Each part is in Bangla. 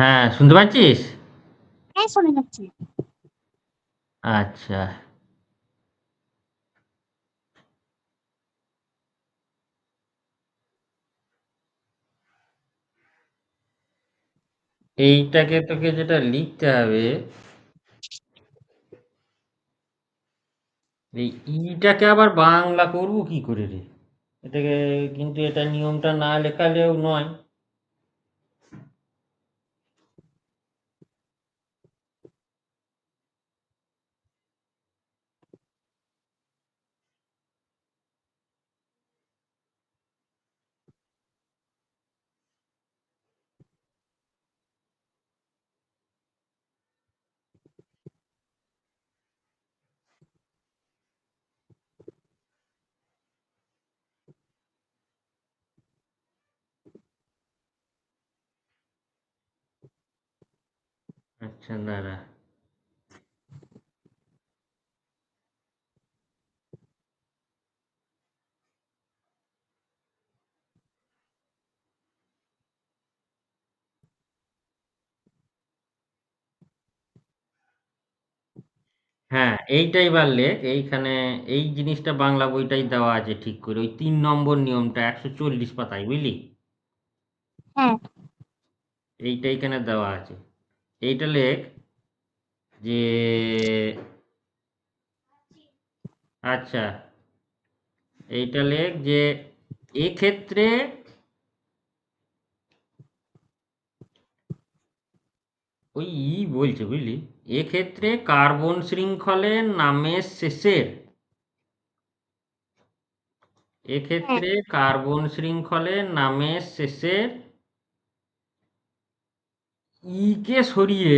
হ্যাঁ, শুনতে পাচ্ছিস? হ্যাঁ, শোনা যাচ্ছে। আচ্ছা। এইটাকে তোকে যেটা লিখতে হবে এই ইটাকে আবার বাংলা করব কি করে রে? এটাকে কিন্তু এটা নিয়মটা না লেখালেও নয়। দাঁড়া। হ্যাঁ, এইটাই এবার লেখ। এইখানে এই জিনিসটা বাংলা বইটাই দেওয়া আছে ঠিক করে। ওই তিন নম্বর নিয়মটা ১৪০ পাতায়, বুঝলি? হ্যাঁ। এইটা এখানে দেওয়া আছে। এইটা লেখ যে আচ্ছা। এইটা লেখ যে এক্ষেত্রে ওই ই বলছে বুঝলি? এক্ষেত্রে কার্বন শৃঙ্খলের নামের শেষের এক্ষেত্রে হ্যাঁ। কার্বন শৃঙ্খলের নামের শেষের ই কে সরিয়ে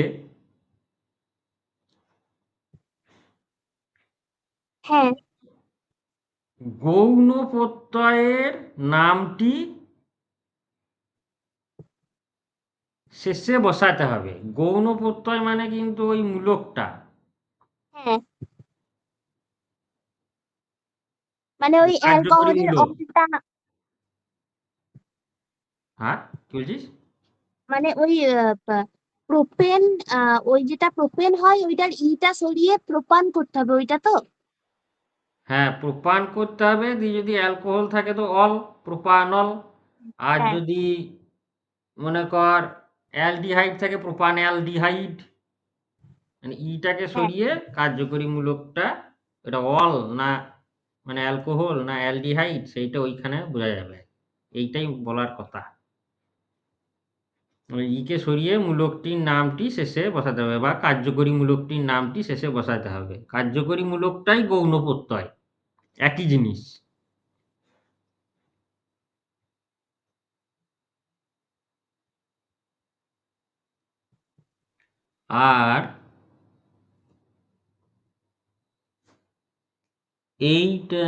হ্যাঁ। গৌণ প্রত্যয়ের নামটি শেষে বসাতে হবে। গৌণ প্রত্যয় মানে কিন্তু ওই মূলকটা। হ্যাঁ। মানে ওই অ্যালকোহলের। অম্লটা হ্যাঁ, কি বলছিস? মানে ওই প্রোপেন ওই যেটা প্রোপেন হয় ওইটার ইটা সরিয়ে প্রোপান করতে হবে ওইটা তো? হ্যাঁ, প্রোপান করতে হবে। দিয়ে যদি অ্যালকোহল থাকে তো অল, প্রোপানল। আর হ্যাঁ। যদি মনে কর অ্যালডিহাইড থাকে প্রোপান অ্যালডিহাইড। মানে ইটাকে হ্যাঁ। সরিয়ে কার্যকরী মূলকটা এটা অল না মানে অ্যালকোহল না অ্যালডিহাইড সেইটা ওইখানে বোঝা যাবে। এইটাই বলার কথা। ওই ই কে সরিয়ে মূলকটির নামটি শেষে বসাতে হবে বা কার্যকরী মূলকটির নামটি শেষে বসাতে হবে। কার্যকরী মূলকটাই গৌণ প্রত্যয়। একই জিনিস। আর এইটা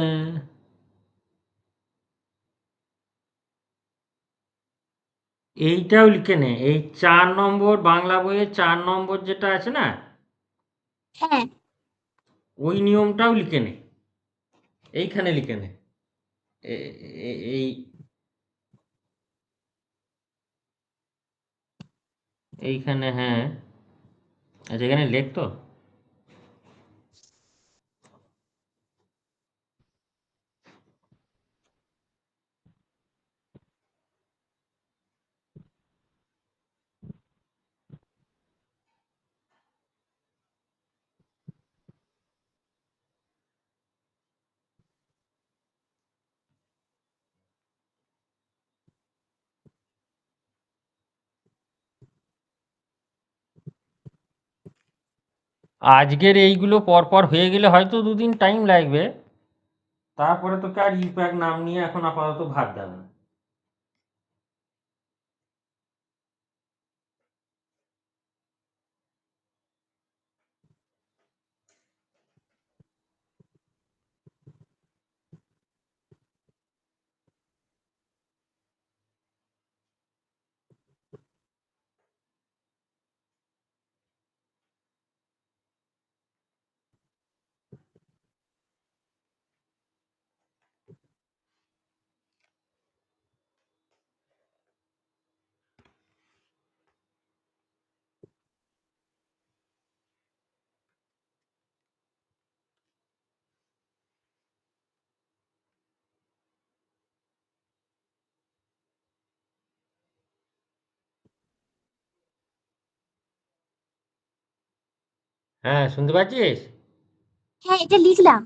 এইটাও লিখে নে। এই চার নম্বর বাংলা বইয়ে চার নম্বর যেটা আছে না? হ্যাঁ। ওই নিয়মটাও লিখে নে। এইখানে লিখে নে। এই এইখানে হ্যাঁ। আচ্ছা এখানে লেখ তো। আজকের এইগুলো পরপর হয়ে গেলে হয়তো দুদিন টাইম লাগবে। তারপরে তোকে আর ইপ্যাক নাম নিয়ে এখন আপাতত ভাবতে হবে না। হ্যাঁ শুনতে পাচ্ছিস? হ্যাঁ এটা লিখলাম।